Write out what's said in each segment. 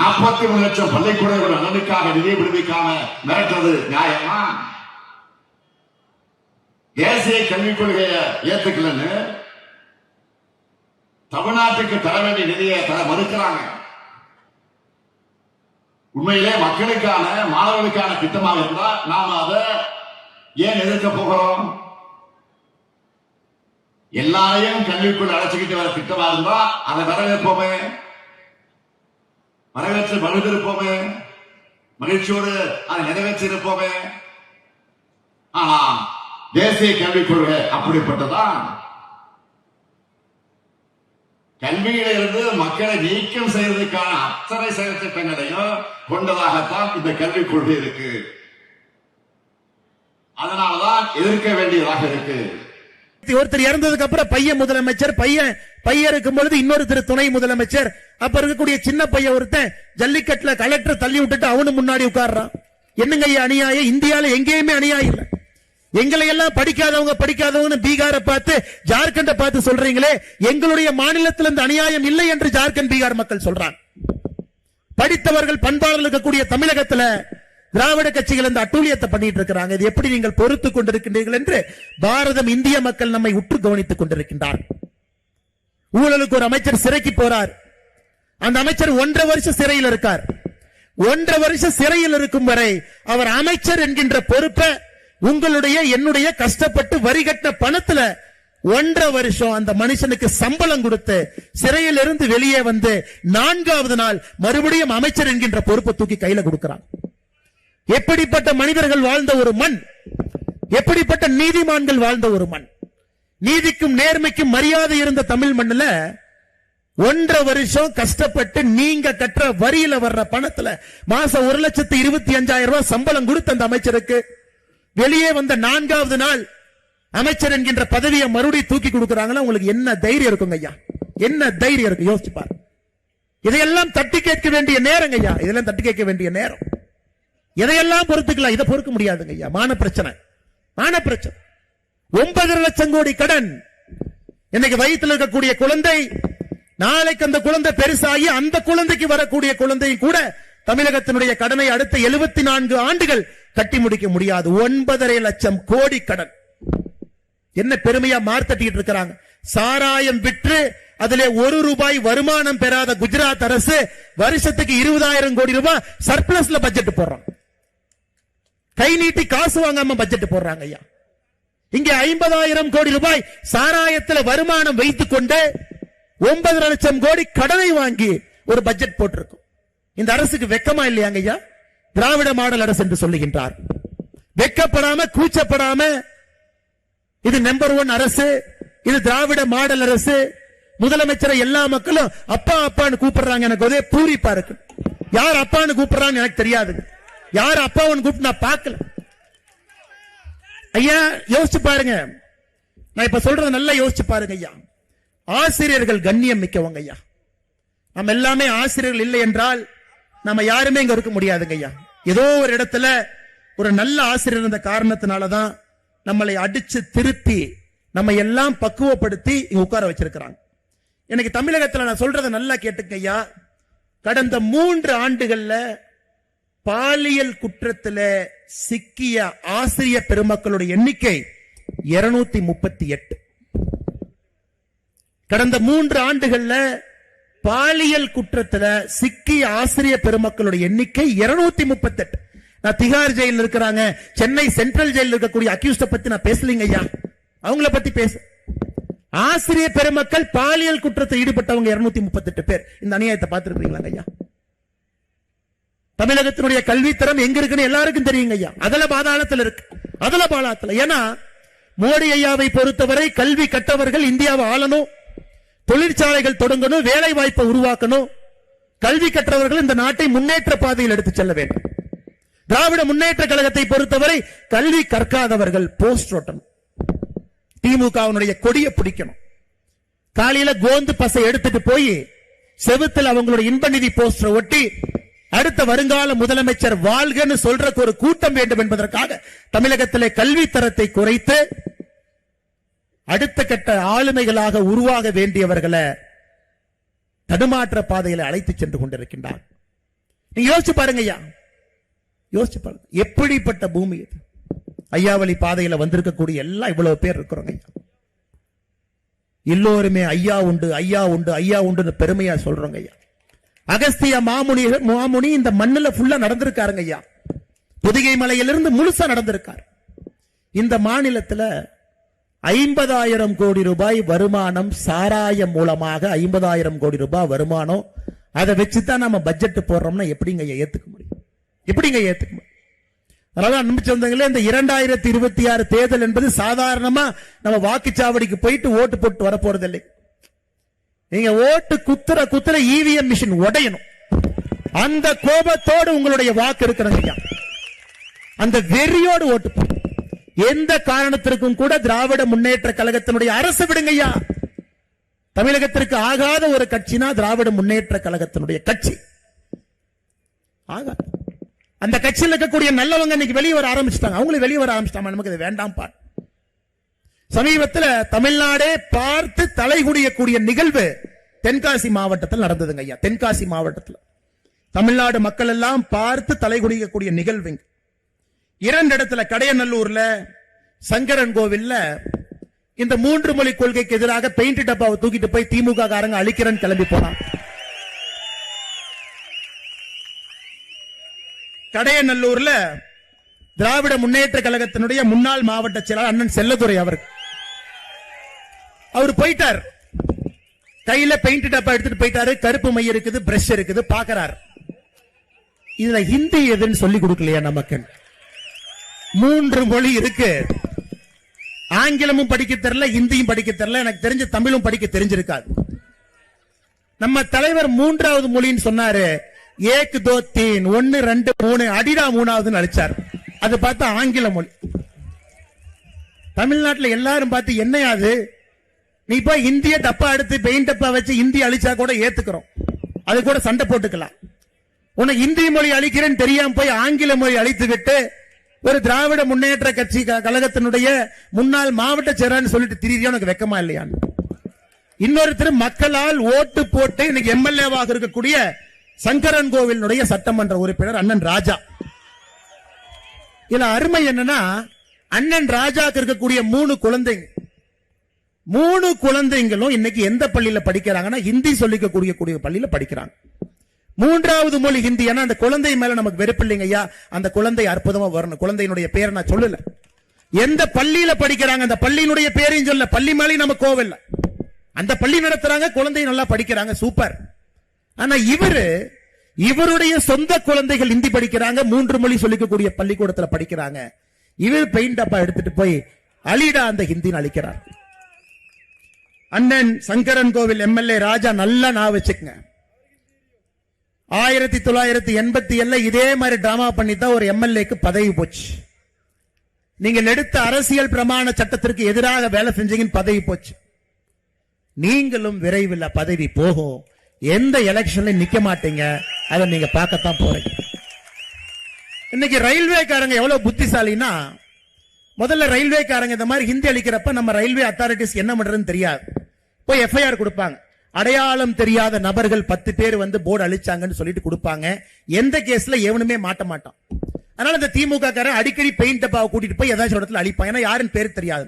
நாற்பத்தி மூணு லட்சம் பள்ளிக்கூடங்களோட நலனுக்காக நிதி விடுவிக்காம மிரட்டுறது நியாயமா? தேசிய கல்விக் கொள்கையை ஏத்துக்கலன்னு தமிழ்நாட்டுக்கு தர வேண்டிய நிதியை தர மறுக்கிறாங்க. உண்மையிலே மக்களுக்கான மாணவர்களுக்கான திட்டமாக இருந்தால் நாம அதை ஏன் எதிர்க்க போகிறோம்? எல்லாரையும் கல்விக்குள் அழைச்சிக்கிட்டு வர திட்டமா இருந்தா அதை வரவேற்போமே? வரவேற்று மகிழ்ந்திருப்போமே. மகிழ்ச்சியோடு அதை நிறைவேற்றி இருப்போமே ஆனா தேசிய கல்விக் கொள்கை அப்படிப்பட்டதான். கல்வியில இருந்து மக்களை நீக்கம் செய்வதற்கான அத்தனை செயல் திட்டங்களையும் கொண்டதாகத்தான் இந்த கல்விக் கொள்கை இருக்கு. அதனாலதான் எதிர்க்க வேண்டியதாக இருக்கு. ஒருத்தர் இறந்ததுக்கு அப்புறம் பையன் முதலமைச்சர் பையன் பையன் இருக்கும் பொழுது இன்னொருத்தர் துணை முதலமைச்சர். அப்ப இருக்கக்கூடிய சின்ன பையன் ஒருத்தன் ஜல்லிக்கட்டுல கலெக்டர் தள்ளி விட்டுட்டு அவனு முன்னாடி உட்கார்றான். என்னங்க ஐயா அநியாயம்? இந்தியால எங்கேயுமே அநியாயம் இல்ல. எங்களை எல்லாம் படிக்காதவங்க படிக்காதவங்க பீகார பார்த்து ஜார்க்கண்ட பார்த்து சொல்றீங்களே எங்களுடைய மாநிலத்தில் இந்த அநியாயம் இல்லை என்று ஜார்க்கண்ட் பீகார் மக்கள் சொல்றாங்க. படித்தவர்கள் பண்பாளர்கள் இருக்கக்கூடிய தமிழகத்துல திராவிட கட்சிகள் இந்த அட்டூழியத்தை பண்ணிட்டு இருக்கிறாங்க. இது எப்படி நீங்கள் பொறுத்துக் கொண்டிருக்கின்றீர்கள் என்று பாரதம் இந்திய மக்கள் நம்மை உற்று கவனித்துக் கொண்டிருக்கின்றார். ஊழலுக்கு ஒரு அமைச்சர் சிறைக்கு போறார். அந்த அமைச்சர் ஒன்றரை வருஷம் சிறையில் இருக்கார். ஒன்றரை வருஷம் சிறையில் இருக்கும் வரை அவர் அமைச்சர் என்கின்ற பொறுப்பை உங்களுடைய என்னுடைய கஷ்டப்பட்டு வரி பணத்துல ஒன்றரை வருஷம் அந்த மனுஷனுக்கு சம்பளம் கொடுத்து சிறையில் இருந்து வெளியே வந்து நான்காவது நாள் மறுபடியும் அமைச்சர் என்கின்ற பொறுப்பை தூக்கி கையில கொடுக்கிறான் எப்படிப்பட்ட மனிதர்கள் வாழ்ந்த ஒரு மண்? எப்படிப்பட்ட நீதிமான்கள் வாழ்ந்த ஒரு மண்? நீதிக்கும் நேர்மைக்கும் மரியாதை இருந்த தமிழ் மண்ணுல ஒன்றரை வருஷம் கஷ்டப்பட்டு நீங்க கட்டுற வரியில வர்ற பணத்துல மாசம் ஒரு லட்சத்து இருபத்தி அஞ்சாயிரம் ரூபாய் சம்பளம் கொடுத்த அந்த அமைச்சருக்கு. வெளியே வந்த நான்காவது நாள் அமைச்சர் என்கின்ற பதவியை மறுபடியும் தூக்கி கொடுக்கறாங்களா? உங்களுக்கு என்ன தைரியம் இருக்குங்க ஐயா? என்ன தைரியம் இருக்கு? யோசிச்சு பாரு இதையெல்லாம் தட்டி கேட்க வேண்டிய நேரங்க ஐயா. இதெல்லாம் தட்டி கேட்க வேண்டிய நேரம். எதையெல்லாம் பொறுத்துக்கலாம்? இதை பொறுக்க முடியாதுங்க ஐயா. மான பிரச்சனை. மான பிரச்சனை. ஒன்பதரை லட்சம் கோடி கடன். இன்னைக்கு வயித்துல இருக்கக்கூடிய குழந்தை நாளைக்கு அந்த குழந்தை பெருசாகி அந்த குழந்தைக்கு வரக்கூடிய குழந்தையும் கூட தமிழகத்தினுடைய கடனை அடுத்த எழுபத்தி நான்கு ஆண்டுகள் கட்டி முடிக்க முடியாது. ஒன்பதரை லட்சம் கோடி கடன். என்ன பெருமையா மார்த்தட்டிட்டு இருக்கிறாங்க. சாராயம் விற்று அதிலே ஒரு ரூபாய் வருமானம் பெறாத குஜராத் அரசு வருஷத்துக்கு இருபதாயிரம் கோடி ரூபாய் சர்பிளஸ்ல பட்ஜெட் போடுறான் கை நீட்டி காசு வாங்காம பட்ஜெட் போடுறாங்க ஐயா. இங்கே ஐம்பதாயிரம் கோடி ரூபாய் சாராயத்தில் வருமானம் வைத்துக் கொண்டு ஒன்பது லட்சம் கோடி கடனை வாங்கி ஒரு பட்ஜெட் போட்டிருக்கும். இந்த அரசுக்கு வெக்கமா இல்லையாங்க ஐயா? திராவிட மாடல் அரசு என்று சொல்லுகின்றார். வெக்கப்படாம கூச்சப்படாம இது நம்பர் ஒன் அரசு இது திராவிட மாடல் அரசு முதலமைச்சரை எல்லா மக்களும் அப்பா அப்பான்னு கூப்பிடுறாங்க எனக்கு ஒரே பூரிப்பா இருக்கு. யார் அப்பான்னு கூப்பிடுறான்னு எனக்கு தெரியாது. யார் அப்பாவுன்னு கூப்பிட்டு நான் பார்க்கல? ஐயா யோசிச்சு பாருங்க. நான் இப்ப சொல்றது நல்லா யோசிச்சு பாருங்க ஐயா. ஆசிரியர்கள் கண்ணியம் மிக்கவங்க ஐயா. நம்ம எல்லாமே ஆசிரியர்கள் இல்லை என்றால் நம்ம யாருமே இங்க இருக்க முடியாதுங்க ஐயா. ஏதோ ஒரு இடத்துல ஒரு நல்ல ஆசிரியர் இருந்த காரணத்தினாலதான் நம்மளை அடிச்சு திருத்தி நம்ம எல்லாம் பக்குவப்படுத்தி இங்க உட்கார வச்சிருக்கிறாங்க. எனக்கு தமிழகத்துல நான் சொல்றதை நல்லா கேட்டுக்க ஐயா. கடந்த மூன்று ஆண்டுகள்ல பாலியல் குற்றத்துல சிக்கிய ஆசிரிய பெருமக்களுடைய எண்ணிக்கை இருநூத்தி முப்பத்தி எட்டு. கடந்த மூன்று ஆண்டுகள்ல பாலியல் குற்றத்துல சிக்கிய ஆசிரிய பெருமக்களுடைய எண்ணிக்கை இருநூத்தி முப்பத்தி எட்டு நான் திகார் ஜெயில இருக்கிறாங்க. சென்னை சென்ட்ரல் ஜெயில இருக்கக்கூடிய அக்யூஸ்ட பத்தி நான் பேசலீங்க ஐயா. அவங்கள பத்தி பேச. ஆசிரிய பெருமக்கள் பாலியல் குற்றத்தில் ஈடுபட்டவங்க இருநூத்தி முப்பத்தி எட்டு பேர். இந்த அநியாயத்தை பார்த்திருக்கீங்களா ஐயா? தமிழகத்தினுடைய கல்வித்தரம் எங்க இருக்குன்னு எல்லாருக்கும் தெரியுங்க ஐயா. அதல பாதாளத்தில் இருக்கு. அதல பாதாளத்தில் ஏன்னா மோடி ஐயாவை பொறுத்தவரை கல்வி கற்றவர்கள் இந்தியாவை ஆளணும் தொழிற்சாலைகள் தொடங்கணும் வேலை வாய்ப்பை உருவாக்கணும். கல்வி கற்றவர்கள் இந்த நாட்டை முன்னேற்ற பாதையில் எடுத்து செல்ல வேண்டும். திராவிட முன்னேற்ற கழகத்தை பொறுத்தவரை கல்வி கற்காதவர்கள் போஸ்ட் ஓட்டணும் திமுகவினுடைய கொடியை பிடிக்கணும். காலையில கோந்து பசை எடுத்துட்டு போய் செவுத்தில் அவங்களுடைய இன்ப நிதி போஸ்டர் ஒட்டி அடுத்த வருங்கால முதலமைச்சர் வாழ்கன்னு சொல்றதுக்கு ஒரு கூட்டம் வேண்டும் என்பதற்காக தமிழகத்திலே கல்வி தரத்தை குறைத்து அடுத்த கட்ட ஆளுமைகளாக உருவாக வேண்டியவர்களை தடுமாற்ற பாதையில அழைத்து சென்று கொண்டிருக்கின்றார். நீங்க யோசிச்சு பாருங்க ஐயா. யோசிச்சு பாருங்க. எப்படிப்பட்ட பூமி இது? ஐயாவளி பாதையில வந்திருக்கக்கூடிய எல்லாம் இவ்வளவு பேர் இருக்கிறோங்க ஐயா. எல்லோருமே ஐயா உண்டு ஐயா உண்டு ஐயா உண்டுன்னு பெருமையா சொல்றோங்க ஐயா. அகஸ்திய மாமுனி மாமுனி இந்த மண்ணுல ஃபுல்லா நடந்திருக்காருங்க ஐயா. புதிகை மலையிலிருந்து முழுசா நடந்திருக்கார். இந்த மாநிலத்துல ஐம்பதாயிரம் கோடி ரூபாய் வருமானம் சாராயம் மூலமாக ஐம்பதாயிரம் கோடி ரூபாய் வருமானம். அதை வச்சுதான் நம்ம பட்ஜெட் போடுறோம்னா எப்படிங்க ஐயா ஏத்துக்க முடியும்? எப்படிங்க ஏத்துக்க முடியும்? அதனால அன்பு சொந்தங்களே இந்த இரண்டாயிரத்தி இருபத்தி ஆறு தேர்தல் என்பது சாதாரணமா நம்ம வாக்குச்சாவடிக்கு போயிட்டு ஓட்டு போட்டு வர போறதில்லை நீங்க ஓட்டு குத்துற குத்துற இவிஎம் மிஷின் உடையணும். அந்த கோபத்தோடு உங்களுடைய வாக்கு இருக்கணுங்க அந்த வெறியோடு ஓட்டு எந்த காரணத்திற்கும் கூட திராவிட முன்னேற்ற கழகத்தினுடைய அரசு விடுங்கய்யா. தமிழகத்திற்கு ஆகாத ஒரு கட்சினா திராவிட முன்னேற்ற கழகத்தினுடைய கட்சி. ஆகாது. அந்த கட்சியில் இருக்கக்கூடிய நல்லவங்க இன்னைக்கு வெளியே வர ஆரம்பிச்சிட்டாங்க. அவங்களும் வெளியே வர ஆரம்பிச்சிட்டாங்க. நமக்கு இது வேண்டாம் பாட்டு சமீபத்துல தமிழ்நாடே பார்த்து தலைகுடியக்கூடிய நிகழ்வு தென்காசி மாவட்டத்தில் நடந்ததுங்க ஐயா தென்காசி மாவட்டத்தில். தமிழ்நாடு மக்கள் எல்லாம் பார்த்து தலைகுடியக்கூடிய நிகழ்வுங்க. இரண்டு இடத்துல கடையநல்லூர்ல சங்கரன் கோவில்ல இந்த மூன்று மொழி கொள்கைக்கு எதிராக பெயிண்ட் டப்பாவை தூக்கிட்டு போய் திமுக காரங்க அழிக்கிறேன்னு கிளம்பி போனான் கடையநல்லூர்ல திராவிட முன்னேற்ற கழகத்தினுடைய முன்னாள் மாவட்ட செயலாளர் அண்ணன் செல்லதுரை அவர்கள். அவர் போயிட்டார். கையில பெயிண்ட் டப்பா எடுத்துட்டு போயிட்டாரு. கருப்பு மை இருக்குது பிரஷ் இருக்குது பாக்குறாரு. இதுல ஹிந்தி எதுன்னு சொல்லி கொடுக்கலையா நமக்கு மூன்று மொழி இருக்கு. ஆங்கிலமும் படிக்க தெரியல ஹிந்தியும் படிக்க தெரியல. எனக்கு தெரிஞ்ச தமிழும் படிக்க தெரிஞ்சிருக்காது. நம்ம தலைவர் மூன்றாவது மொழின்னு சொன்னாரு. ஏக் தோ தீன். ஒன்னு ரெண்டு மூணு. அடிடா மூணாவதுன்னு அழிச்சார். அது பார்த்தா ஆங்கில மொழி. தமிழ்நாட்டுல எல்லாரும் பார்த்து என்னையாது நீ போய் இந்திய டப்பா எடுத்து பெயிண்ட் டப்பா வச்சு இந்தி அழிச்சா கூட ஏத்துக்கிறோம். அது கூட சண்டை போட்டுக்கலாம். உனக்கு இந்தி மொழி அழிக்கிறேன்னு தெரியாம போய் ஆங்கில மொழி அழித்து விட்டு ஒரு திராவிட முன்னேற்ற கட்சி க- கழகத்தினுடைய முன்னாள் மாவட்ட செயலாளர் சொல்லிட்டு திரியா உனக்கு வெக்கமா இல்லையான்னு. இன்னொருத்தர் மக்களால் ஓட்டு போட்டு இன்னைக்கு எம்எல்ஏவாக இருக்கக்கூடிய சங்கரன் கோவிலுடைய சட்டமன்ற உறுப்பினர் அண்ணன் ராஜா. இதுல அருமை என்னன்னா அண்ணன் ராஜாக்கு இருக்கக்கூடிய மூணு குழந்தைங்க. மூணு குழந்தைங்களும் இன்னைக்கு எந்த பள்ளியில படிக்கிறாங்கன்னா ஹிந்தி சொல்லிக்க கூடிய பள்ளியில படிக்கிறாங்க. மூன்றாவது மொழி ஹிந்தி. ஏன்னா அந்த குழந்தை மேல நமக்கு வெறுப்பு இல்லைங்க ஐயா. அந்த குழந்தை அற்புதமா வரணும். குழந்தையினுடைய பேரை நான் சொல்லல. எந்த பள்ளியில படிக்கிறாங்க? அந்த பள்ளியினுடைய பேரையும் சொல்ல பள்ளி மேலேயும் நம்ம கோவில்ல அந்த பள்ளி நடத்துறாங்க குழந்தை நல்லா படிக்கிறாங்க. சூப்பர். ஆனா இவரு இவருடைய சொந்த குழந்தைகள் ஹிந்தி படிக்கிறாங்க மூன்று மொழி சொல்லிக்கக்கூடிய பள்ளிக்கூடத்துல படிக்கிறாங்க. இவர் பெயிண்ட் அப்பா எடுத்துட்டு போய் அலிடா அந்த ஹிந்தின்னு அழிக்கிறார். அண்ணன் சங்கரன் கோவில் எம்எல்ஏ ராஜா நல்லா நான் வச்சுக்கங்க. ஆயிரத்தி தொள்ளாயிரத்தி எண்பத்தி ஏழுல இதே மாதிரி டிராமா பண்ணி தான் ஒரு எம்எல்ஏக்கு பதவி போச்சு. நீங்கள் எடுத்த அரசியல் பிரமாண சட்டத்திற்கு எதிராக வேலை செஞ்சீங்கன்னு பதவி போச்சு. நீங்களும் விரைவில் பதவி போகும். எந்த எலெக்ஷன்ல நிக்க மாட்டீங்க. அதை நீங்க பார்க்கத்தான் போறீங்க. இன்னைக்கு ரயில்வேக்காரங்க எவ்வளவு புத்திசாலின்னா முதல்ல ரயில்வேக்காரங்க இந்த மாதிரி ஹிந்தி அளிக்கிறப்ப நம்ம ரயில்வே அத்தாரிட்டிஸ் என்ன பண்றதுன்னு தெரியாது. போய் எஃப்ஐஆர் கொடுப்பாங்க. அடையாளம் தெரியாத நபர்கள் பத்து பேர் வந்து போர்டு அழிச்சாங்கன்னு சொல்லிட்டு கொடுப்பாங்க. எந்த கேஸ்ல எவனுமே மாட்ட மாட்டான். அதனால இந்த திமுக காரன் அடிக்கடி பெயிண்ட் டப்பாவை கூட்டிட்டு போய் ஏதாச்சும் ஒரு இடத்துல அழிப்பான். ஏன்னா யாருன்னு பேர் தெரியாது.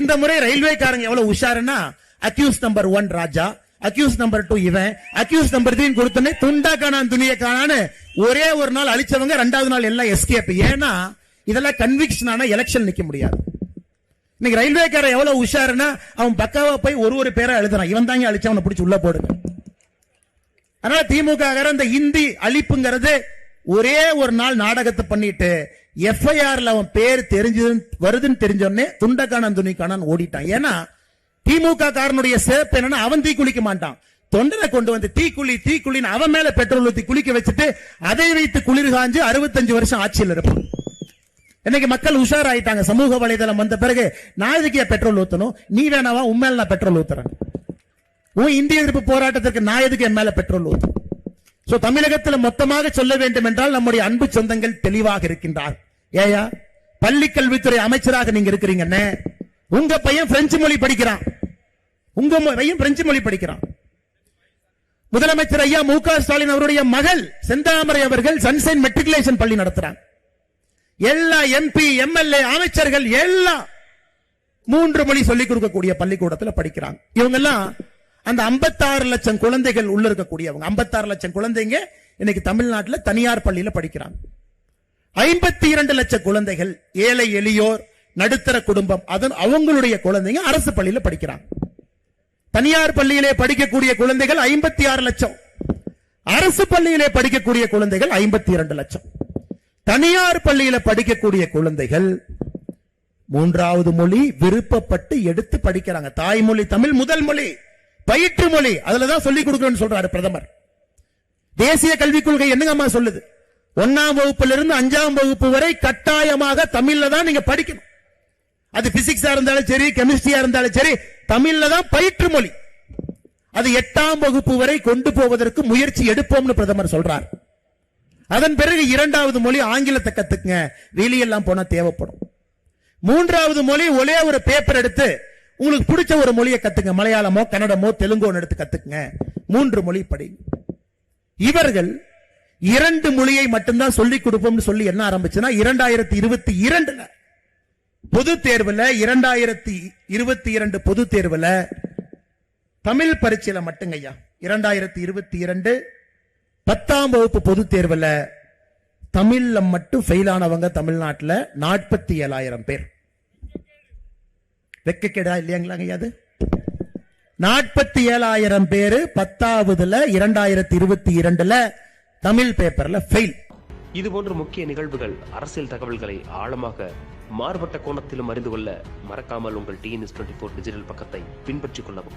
இந்த முறை ரயில்வே காரங்க எவ்வளவு உஷாருன்னா accused number one Raja accused number two இவன் அக்யூஸ் நம்பர் த்ரீ கொடுத்தோன்னே துண்டா காணான் துணியை காணான்னு ஒரே ஒரு நாள் அழிச்சவங்க ரெண்டாவது நாள் எல்லாம் எஸ்கேப் ஏன்னா இதெல்லாம் கன்விக்ஷன் ஆனா எலெக்ஷன் நிக்க முடியாது. இன்னைக்கு ரயில்வேக்காரன் எவ்வளவு உஷாருன்னா அவன் பக்காவா போய் ஒரு ஒரு பேரை எழுதுறான். இவன் தாங்க அழிச்சு அவனை பிடிச்சி உள்ள போடுங்க. அதனால திமுக இந்த இந்தி அழிப்புங்கிறது ஒரே ஒரு நாள் நாடகத்தை பண்ணிட்டு எஃப்ஐஆர்ல அவன் பேர் தெரிஞ்சு வருதுன்னு தெரிஞ்சோடனே துண்டக்கானன் துணிக்கானன் ஓடிட்டான். ஏன்னா திமுக காரனுடைய சிறப்பு என்னன்னா அவன் தீ குளிக்க மாட்டான். தொண்டனை கொண்டு வந்து தீக்குழி தீக்குழின்னு அவன் மேல பெட்ரோல் ஊத்தி குளிக்க வச்சுட்டு அதை வைத்து குளிர் காஞ்சு அறுபத்தஞ்சு வருஷம் ஆட்சியில் இருப்பான். இன்னைக்கு மக்கள் உஷாராயிட்டாங்க சமூக வலைதளம் வந்த பிறகு நான் இதுக்கே பெட்ரோல் ஊத்தணும்? நீ வேணாவா? உன் மேல நான் பெட்ரோல் ஊத்துறேன். உன் இந்திய எதிர்ப்பு போராட்டத்திற்கு நான் எதுக்கு என் மேல பெட்ரோல் ஊத்துறேன் சோ தமிழகத்தில் மொத்தமாக சொல்ல வேண்டும் என்றால் நம்முடைய அன்பு சொந்தங்கள் தெளிவாக இருக்கின்றார் ஏயா பள்ளி கல்வித்துறை அமைச்சராக நீங்க இருக்கிறீங்கன்னு உங்க பையன் பிரெஞ்சு மொழி படிக்கிறான். உங்க பையன் பிரெஞ்சு மொழி படிக்கிறான். முதலமைச்சர் ஐயா மு க ஸ்டாலின் அவருடைய மகள் செந்தாமரை அவர்கள் சன்சைன் மெட்ரிகுலேஷன் பள்ளி நடத்துறாங்க. எல்லா எம்பி எம்எல்ஏ அமைச்சர்கள் எல்லாம் மூன்று மொழி சொல்லிக் கொடுக்கக்கூடிய பள்ளிக்கூடத்துல படிக்கிறாங்க. இவங்க எல்லாம் அந்த 56 லட்சம் குழந்தைகள் உள்ள இருக்கக்கூடியவங்க. 56 லட்சம் குழந்தைங்க இன்னைக்கு தமிழ்நாட்டுல தனியார் பள்ளியில படிக்கிறாங்க. ஐம்பத்தி இரண்டு லட்சம் குழந்தைகள் ஏழை எளியோர் நடுத்தர குடும்பம் அதன் அவங்களுடைய குழந்தைங்க அரசு பள்ளியில படிக்கிறாங்க. தனியார் பள்ளியிலே படிக்கக்கூடிய குழந்தைகள் ஐம்பத்தி ஆறு லட்சம். அரசு பள்ளியிலே படிக்கக்கூடிய குழந்தைகள் ஐம்பத்தி இரண்டு லட்சம். தனியார் பள்ளியில படிக்கக்கூடிய குழந்தைகள் மூன்றாவது மொழி விருப்பப்பட்டு எடுத்து படிக்கிறாங்க. தாய்மொழி தமிழ் முதல் மொழி பயிற்று மொழி. அதுலதான் சொல்லிக் கொடுக்கணும்னு சொல்றாரு பிரதமர். தேசிய கல்விக் கொள்கை என்னங்கம்மா சொல்லுது? ஒன்னாம் வகுப்புல இருந்து அஞ்சாம் வகுப்பு வரை கட்டாயமாக தமிழ்ல தான் நீங்க படிக்கணும். அது பிசிக்ஸா இருந்தாலும் சரி கெமிஸ்ட்ரியா இருந்தாலும் சரி தமிழ்ல தான் பயிற்று மொழி. அது எட்டாம் வகுப்பு வரை கொண்டு போவதற்கு முயற்சி எடுப்போம்னு பிரதமர் சொல்றார். அதன் பிறகு இரண்டாவது மொழி ஆங்கிலத்தை கத்துக்குங்க. வெளியெல்லாம் போனா தேவைப்படும். மூன்றாவது மொழி ஒரே ஒரு பேப்பர் எடுத்து உங்களுக்கு பிடிச்ச ஒரு மொழியை கத்துங்க மலையாளமோ கன்னடமோ தெலுங்கோன்னு எடுத்து கத்துக்குங்க. மூன்று மொழி படி. இவர்கள் இரண்டு மொழியை மட்டும்தான் சொல்லிக் கொடுப்போம்னு சொல்லி என்ன ஆரம்பிச்சுன்னா இரண்டாயிரத்தி இருபத்தி இரண்டுல பொது தேர்வுல இரண்டாயிரத்தி இருபத்தி இரண்டு பொது தேர்வுல தமிழ் பரீட்சையில மட்டுங்க ஐயா. இரண்டாயிரத்தி இருபத்தி இரண்டு பத்தாம் வகுப்பு பொது தேர்வுல தமிழ்ல மட்டும் ஃபெயில் ஆனவங்க தமிழ்நாட்டுல நாற்பத்தி ஏழாயிரம் பேர். வெக்கக்கேடா இல்லையாங்களாங்க அது? நாற்பத்தி ஏழாயிரம் பேரு பத்தாவதுல இரண்டாயிரத்தி இருபத்தி இரண்டுல தமிழ் பேப்பர்ல ஃபெயில் இது போன்ற முக்கிய நிகழ்வுகள் அரசியல் தகவல்களை ஆழமாக மாறுபட்ட கோணத்திலும் அறிந்து கொள்ள மறக்காமல் உங்கள் டிஎன்எஸ் டுவெண்ட்டி ஃபோர் டிஜிட்டல் பக்கத்தை பின்பற்றிக் கொள்ளவும்.